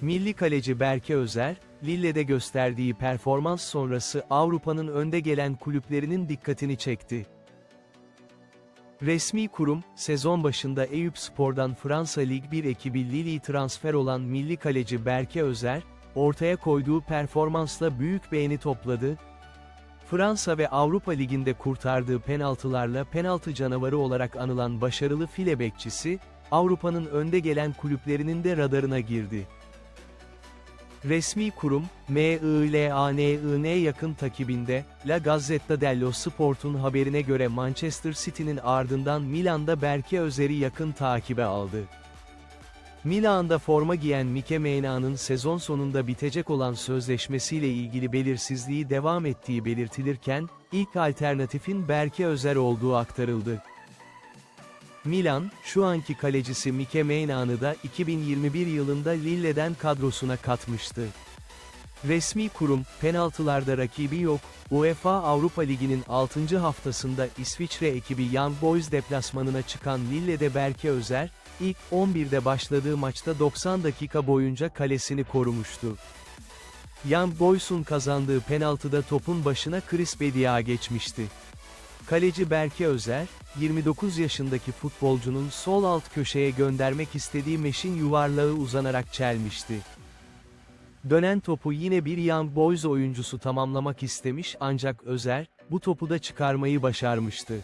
Milli kaleci Berke Özer, Lille'de gösterdiği performans sonrası Avrupa'nın önde gelen kulüplerinin dikkatini çekti. Resmi kurum, sezon başında Eyüp Spor'dan Fransa Lig 1 ekibi Lille'ye transfer olan milli kaleci Berke Özer, ortaya koyduğu performansla büyük beğeni topladı. Fransa ve Avrupa Ligi'nde kurtardığı penaltılarla penaltı canavarı olarak anılan başarılı file bekçisi, Avrupa'nın önde gelen kulüplerinin de radarına girdi. Resmi kurum, MILANIN yakın takibinde, La Gazzetta dello Sport'un haberine göre Manchester City'nin ardından Milan'da Berke Özer'i yakın takibe aldı. Milan'da forma giyen Mike Maignan sezon sonunda bitecek olan sözleşmesiyle ilgili belirsizliği devam ettiği belirtilirken, ilk alternatifin Berke Özer olduğu aktarıldı. Milan, şu anki kalecisi Mike Mainan'ı da 2021 yılında Lille'den kadrosuna katmıştı. Resmi kurum, penaltılarda rakibi yok, UEFA Avrupa Ligi'nin 6. haftasında İsviçre ekibi Young Boys deplasmanına çıkan Lille'de Berke Özer, ilk 11'de başladığı maçta 90 dakika boyunca kalesini korumuştu. Young Boys'un kazandığı penaltıda topun başına Chris Bedia geçmişti. Kaleci Berke Özer, 29 yaşındaki futbolcunun sol alt köşeye göndermek istediği meşin yuvarlağı uzanarak çelmişti. Dönen topu yine bir Young Boys oyuncusu tamamlamak istemiş ancak Özer, bu topu da çıkarmayı başarmıştı.